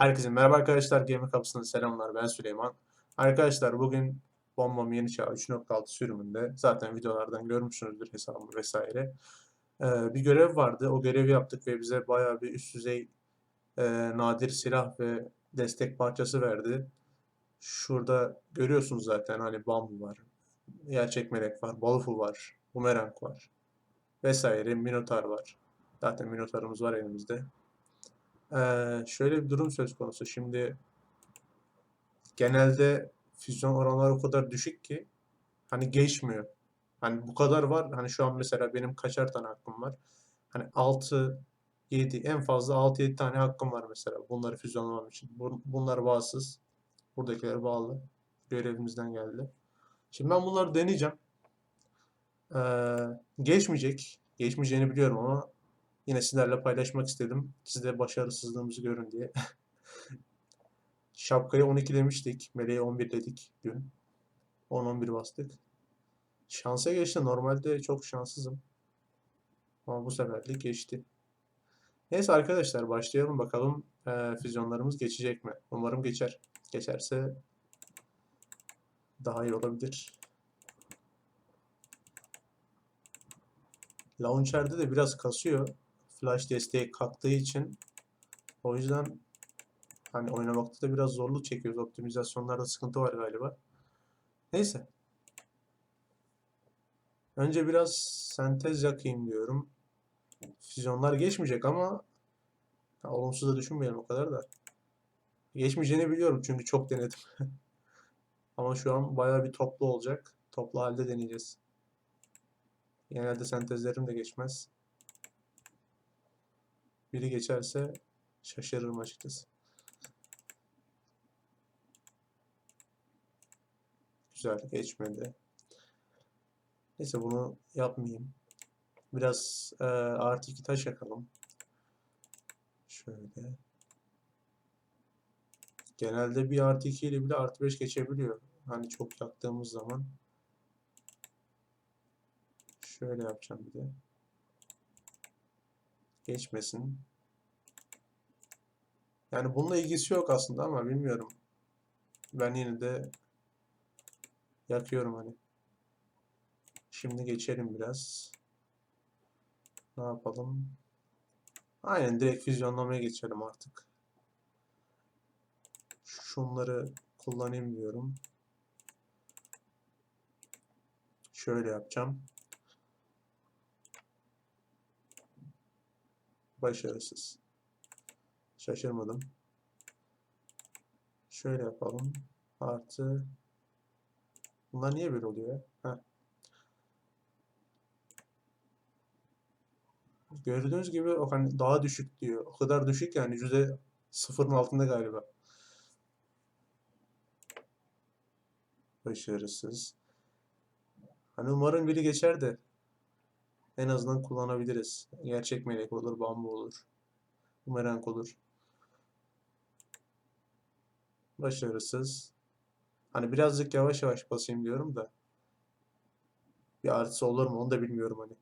Herkese merhaba arkadaşlar. Gamer Kapısı'ndan selamlar. Ben Süleyman. Arkadaşlar bugün Bombam Yeni Çağ 3.6 sürümünde zaten videolardan görmüşsünüzdür hesabımı vesaire. Ee, bir görev vardı. O görevi yaptık ve bize bayağı bir üst düzey e, nadir silah ve destek parçası verdi. Şurada görüyorsunuz zaten hani bambu var. Gerçek melek var. Balufu var. Bumerang var. Vesaire. Minotaur var. Zaten Minotaur'umuz var elimizde. Şöyle bir durum söz konusu. Şimdi genelde füzyon oranları o kadar düşük ki hani geçmiyor. Hani bu kadar var. Hani şu an mesela benim kaçar tane hakkım var? Hani 6 7 en fazla 6-7 tane hakkım var mesela bunları füzyonlamam için. Bu- Bunlar bağımsız. Buradakiler bağlı. Görevimizden geldi. Şimdi ben bunları deneyeceğim. Ee, geçmeyecek. Geçmeyeceğini biliyorum ama Yine sizlerle paylaşmak istedim. Siz de başarısızlığımızı görün diye. Şapkayı 12 demiştik. Meleği 11 dedik dün. 10-11 bastık. Şansa geçti. Normalde çok şanssızım. Ama bu seferlik geçti. Neyse arkadaşlar başlayalım bakalım eee, füzyonlarımız geçecek mi? Umarım geçer. Geçerse daha iyi olabilir. Launcher'de de biraz kasıyor. Flash desteği kalktığı için. O yüzden hani oynamakta da biraz zorluk çekiyoruz. Optimizasyonlarda sıkıntı var galiba. Neyse. Önce biraz sentez yakayım diyorum. Füzyonlar geçmeyecek ama ha, olumsuz da düşünmeyelim o kadar da. Geçmeyeceğini biliyorum çünkü çok denedim. Ama şu an bayağı bir toplu olacak. Toplu halde deneyeceğiz. Genelde sentezlerim de geçmez. Biri geçerse şaşırırım açıkçası. Güzel geçmedi. Neyse bunu yapmayayım. Biraz e, artı iki taş yakalım. Şöyle. Genelde bir artı 2 ile bile artı 5 geçebiliyor. Hani çok yaktığımız zaman. Şöyle yapacağım bir de. Geçmesin. Yani bununla ilgisi yok aslında ama bilmiyorum. Ben yine de yakıyorum hani. Şimdi geçelim biraz. Ne yapalım? Aynen direkt füzyonlamaya geçelim artık. Şunları kullanayım diyorum. Şöyle yapacağım. Başarısız. Şaşırmadım. Şöyle yapalım. Artı. Bunlar niye böyle oluyor? Heh. Gördüğünüz gibi o hani daha düşük diyor. O kadar düşük yani yüzde sıfırın altında galiba. Başarısız. Hani umarım biri geçer de en azından kullanabiliriz. Gerçek melek olur, bambu olur. Bumerang olur. Başarısız. Hani birazcık yavaş yavaş basayım diyorum da. Bir artısı olur mu onu da bilmiyorum hani.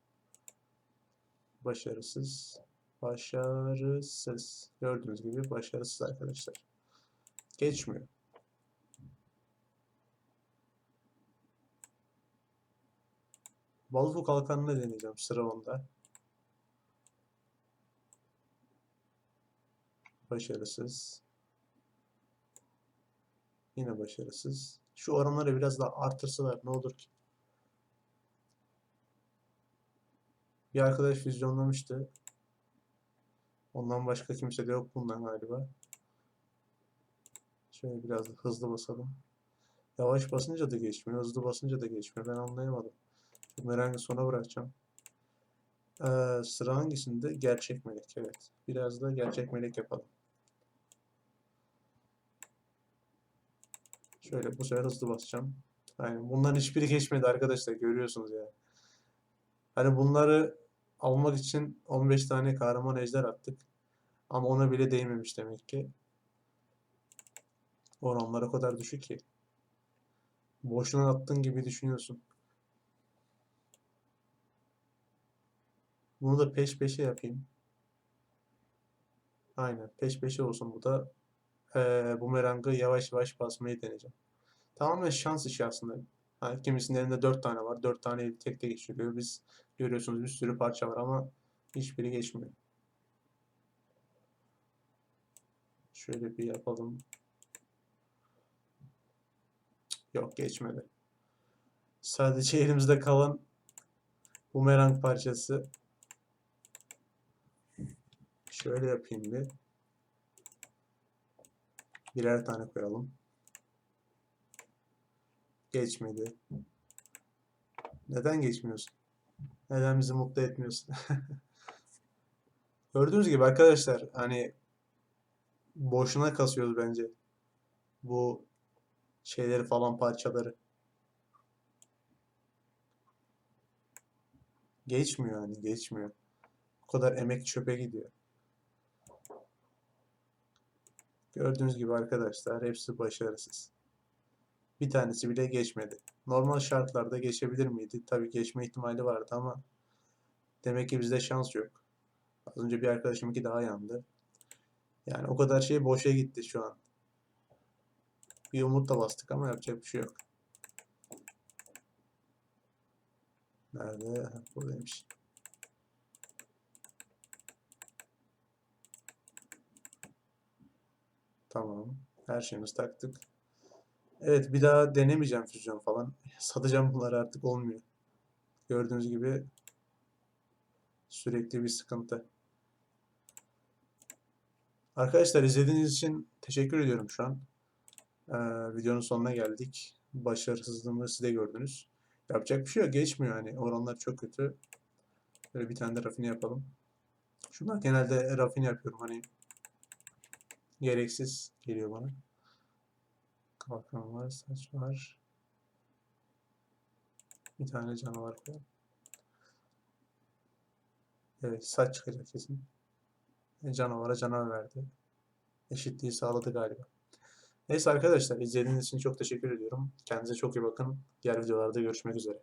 Başarısız. Başarısız. Gördüğünüz gibi başarısız arkadaşlar. Geçmiyor. Balıfu kalkanını deneyeceğim sıra onda. Başarısız. Yine başarısız. Şu oranları biraz daha artırsalar ne olur ki? Bir arkadaş füzyonlamıştı. Ondan başka kimse de yok bundan galiba. Şöyle biraz da hızlı basalım. Yavaş basınca da geçmiyor, hızlı basınca da geçmiyor. Ben anlayamadım. Bumerang'ı sona bırakacağım. Ee, sıra hangisinde? Gerçek melek. Evet. Biraz da gerçek melek yapalım. Şöyle bu sefer hızlı basacağım. Aynen. Bunların hiçbiri geçmedi arkadaşlar. Görüyorsunuz ya. Hani bunları almak için 15 tane kahraman ejder attık. Ama ona bile değmemiş demek ki. Oranlar o kadar düşük ki. Boşuna attığın gibi düşünüyorsun. Bunu da peş peşe yapayım. Aynen peş peşe olsun bu da. eee bumerangı yavaş yavaş basmayı deneyeceğim. Tamamen şans işi aslında. Hani kimisinin elinde 4 tane var. 4 taneyi tek tek geçiriyor. Biz görüyorsunuz bir sürü parça var ama hiçbiri geçmiyor. Şöyle bir yapalım. Yok geçmedi. Sadece elimizde kalan bumerang parçası. Şöyle yapayım bir. Birer tane koyalım. Geçmedi. Neden geçmiyorsun? Neden bizi mutlu etmiyorsun? Gördüğünüz gibi arkadaşlar hani boşuna kasıyoruz bence. Bu şeyleri falan parçaları. Geçmiyor hani geçmiyor. O kadar emek çöpe gidiyor. Gördüğünüz gibi arkadaşlar hepsi başarısız. Bir tanesi bile geçmedi. Normal şartlarda geçebilir miydi? Tabii geçme ihtimali vardı ama demek ki bizde şans yok. Az önce bir arkadaşımınki daha yandı. Yani o kadar şey boşa gitti şu an. Bir umutla bastık ama yapacak bir şey yok. Nerede? Buradaymış. Tamam. Her şeyimizi taktık. Evet bir daha denemeyeceğim füzyon falan. Satacağım bunları artık olmuyor. Gördüğünüz gibi sürekli bir sıkıntı. Arkadaşlar izlediğiniz için teşekkür ediyorum şu an. Ee, videonun sonuna geldik. Başarısızlığımı siz de gördünüz. Yapacak bir şey yok. Geçmiyor hani. Oranlar çok kötü. Böyle bir tane de rafine yapalım. Şunlar genelde rafine yapıyorum. Hani gereksiz geliyor bana. Kalkan var, saç var. Bir tane canavar koyalım. Evet, saç çıkacak kesin. E, Canavara canavar verdi. Eşitliği sağladı galiba. Neyse arkadaşlar izlediğiniz için çok teşekkür ediyorum. Kendinize çok iyi bakın. Diğer videolarda görüşmek üzere.